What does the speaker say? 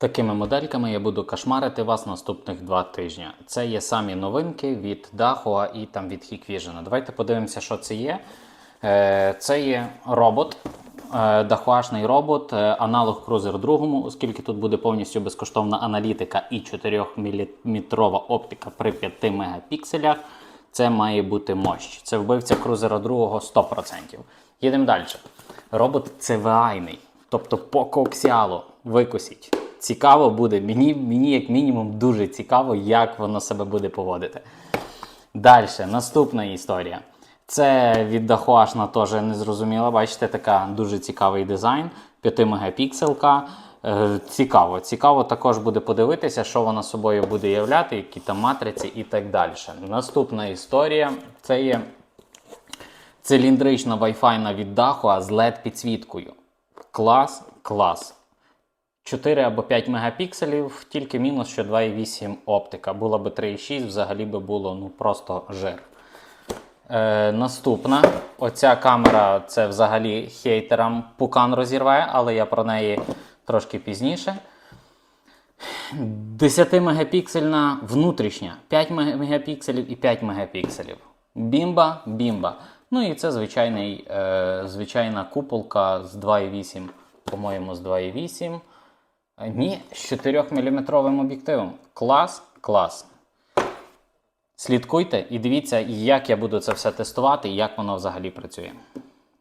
Такими модельками я буду кошмарити вас наступних два тижні. Це є самі новинки від Dahua і там від Hikvision. Давайте подивимося, що це є. Е, Це є робот, е, дахуашний робот, е, аналог Cruiser 2, оскільки тут буде повністю безкоштовна аналітика і 4-мм оптика при 5 мегапікселях. Це має бути мощ. Це вбивця Cruiser 2 100%. Їдемо далі. Робот CVI-ний, тобто по коаксіалу викосіть. Цікаво буде, мені, мені як мінімум дуже цікаво, як воно себе буде поводити. Далі, наступна історія. Це від Dahuashna теж незрозуміло. Бачите, така дуже цікавий дизайн. 5 мегапікселка. Е, Цікаво. Цікаво також буде подивитися, що вона собою буде являти, які там матриці і так далі. Наступна історія це є циліндрична Wi-Fi від Dahua з LED підсвіткою. Клас, клас. 4 або 5 мегапікселів, тільки мінус, що 2,8 оптика. Була би 3,6, взагалі би було ну, просто жир. Е, наступна. Оця камера це взагалі хейтерам пукан розірве, але я про неї трошки пізніше. 10 мегапіксельна внутрішня, 5 мегапікселів і 5 мегапікселів. Бімба, бімба. Ну і це звичайний, е, звичайна куполка з 2,8, по-моєму, з 2,8. Ні, з 4 мм об'єктивом. Клас, клас. Слідкуйте і дивіться, як я буду це все тестувати і як воно взагалі працює.